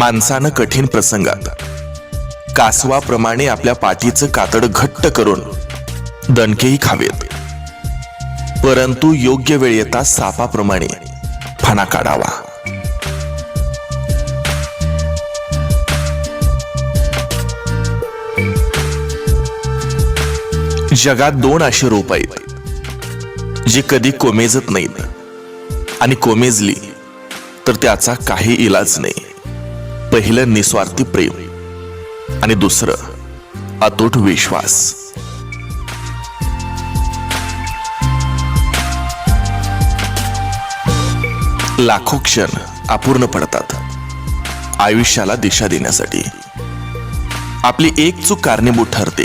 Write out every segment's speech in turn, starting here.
माणसानं कठीण प्रसंगात. कासवाप्रमाणे आपल्या पाठीचं कातड घट्ट करून दणकेही खावेत. परंतु योग्य वेळ येता सापाप्रमाणे फणा काढावा. जगात दोन अशी रोप आहेत जी कधी कोमेजत नाहीत. आणि कोमेजली तर त्याचा काही इलाज नाही. पहिलं निस्वार्थी प्रेम आणि दुसरं अतूट विश्वास. लाखो क्षण अपूर्ण पडतात आयुष्याला दिशा देण्यासाठी. आपली एक चूक कारणीभूत ठरते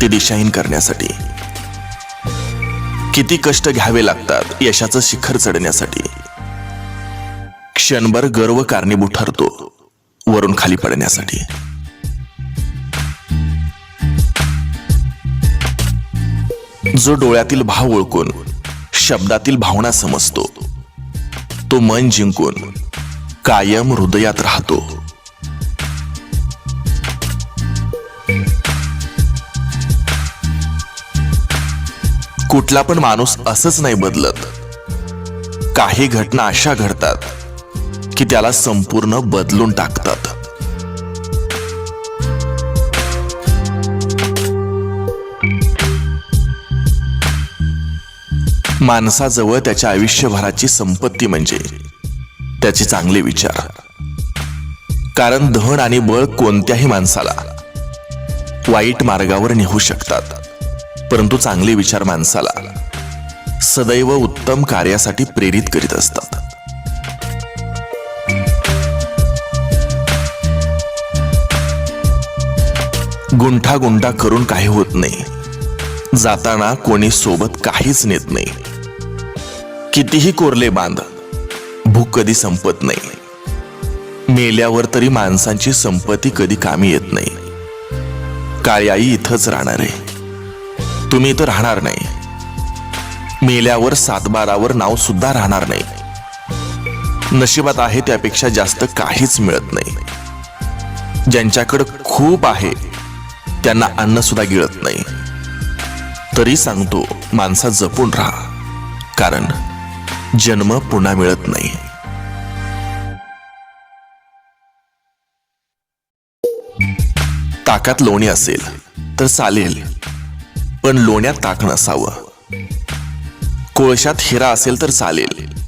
ती दिशाहीन करण्यासाठी. किती कष्ट घ्यावे लागतात यशाचं शिखर चढण्यासाठी. क्षणभर गर्व कारणीभूत ठरतो. वरून खाली पडण्यासाठी. जो डोळ्यातील भाव ओळखून शब्दातील भावना समजतो तो मन जिंकून कायम हृदयात राहतो. कुठला पण माणूस असंच नाही बदलत. काही घटना अशा घडतात की त्याला संपूर्ण बदलून टाकतात. माणसाजवळ त्याच्या आयुष्यभराची संपत्ती म्हणजे त्याचे चांगले विचार. कारण धन आणि बळ कोणत्याही माणसाला वाईट मार्गावर नेऊ शकतात परंतु चांगले विचार माणसाला सदैव उत्तम कार्यासाठी प्रेरित करीत असतात. गुंठागुंठा करून काही होत नाही. जाताना कोणी सोबत काहीच नेत नाही. कितीही कोरले बांध भूक कधी संपत नाही. मेल्यावर तरी माणसांची संपत्ती कधी कामी येत नाही. काळी आई इथंच राहणार आहे. तुम्ही इथं राहणार नाही. मेल्यावर सातबारावर नाव सुद्धा राहणार नाही. नशिबात आहे त्यापेक्षा जास्त काहीच मिळत नाही. ज्यांच्याकडं खूप आहे त्यांना अन्न सुद्धा गिळत नाही. तरी सांगतो माणसा जपून राहा. कारण जन्म पुन्हा मिळत नाही. ताकात लोणी असेल तर चालेल. पण लोण्यात ताक नसावं. कोळशात हिरा असेल तर चालेल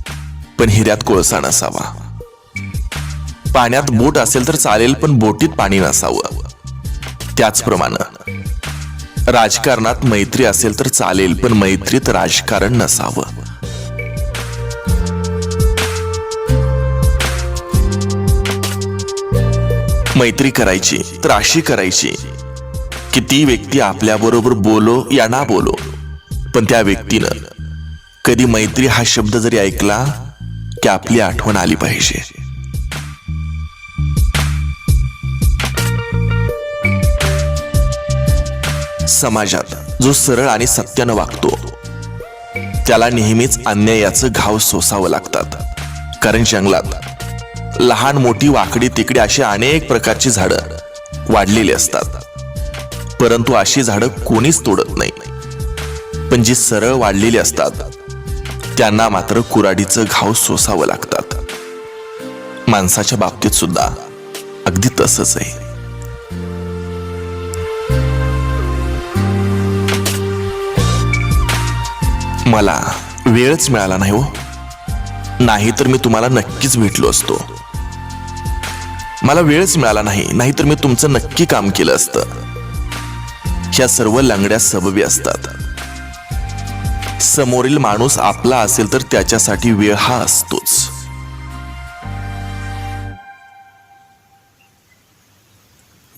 पण हिऱ्यात कोळसा नसावा. पाण्यात बोट असेल तर चालेल पण बोटीत पाणी नसावं. त्याचप्रमाणे राजकारणात मैत्री असेल तर चालेल पण मैत्रीत राजकारण नसावं. मैत्री करायची तर अशी करायची की ती व्यक्ती आपल्याबरोबर बोलो या ना बोलो. पण त्या व्यक्तीनं कधी मैत्री हा शब्द जरी ऐकला की आपली आठवण आली पाहिजे. समाजात जो सरळ आणि सत्यानं वागतो त्याला नेहमीच अन्यायाचं घाव सोसावं लागतात. कारण जंगलात लहान मोठी वाकडी तिकडी अशी अनेक प्रकारची झाडं वाढलेली असतात. परंतु अशी झाडं कोणीच तोडत नाही. पण जी सरळ वाढलेली असतात त्यांना मात्र कुराडीचं घाव सोसावं लागतात. माणसाच्या बाबतीत सुद्धा अगदी तसंच आहे. मला वेळच मिळाला नाही हो. नाही तर मी तुम्हाला नक्कीच भेटलो असतो. मला वेळच मिळाला नाही नाहीतर मी तुमचं नक्की काम केलं असतं. ह्या सर्व लंगड्या सबबी असतात. समोरील माणूस आपला असेल तर त्याच्यासाठी वेळ हा असतोच.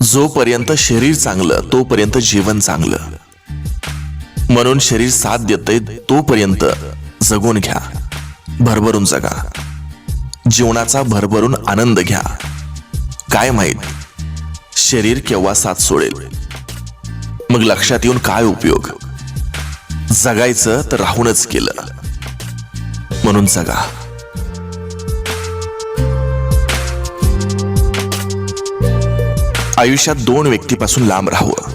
जोपर्यंत शरीर चांगलं तोपर्यंत जीवन चांगलं. म्हणून शरीर साथ देतय तोपर्यंत जगून घ्या. भरभरून जगा. जीवनाचा भरभरून आनंद घ्या. काय माहीत? शरीर केव्हा साथ सोडेल? मग लक्षात येऊन काय उपयोग? जगायचं तर राहूनच केलं. म्हणून जगा. आयुष्यात दोन व्यक्तीपासून लांब राहावं.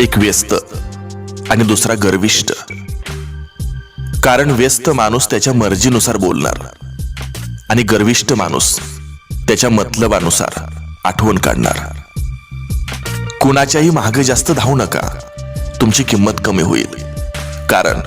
एक व्यस्त आणि दुसरा गर्विष्ट. कारण व्यस्त माणूस त्याच्या मर्जीनुसार बोलणार. आणि गर्विष्ट माणूस त्याच्या मतलबानुसार आठवण काढणार. कुणाच्याही मागे जास्त धावू नका. तुमची किंमत कमी होईल. कारण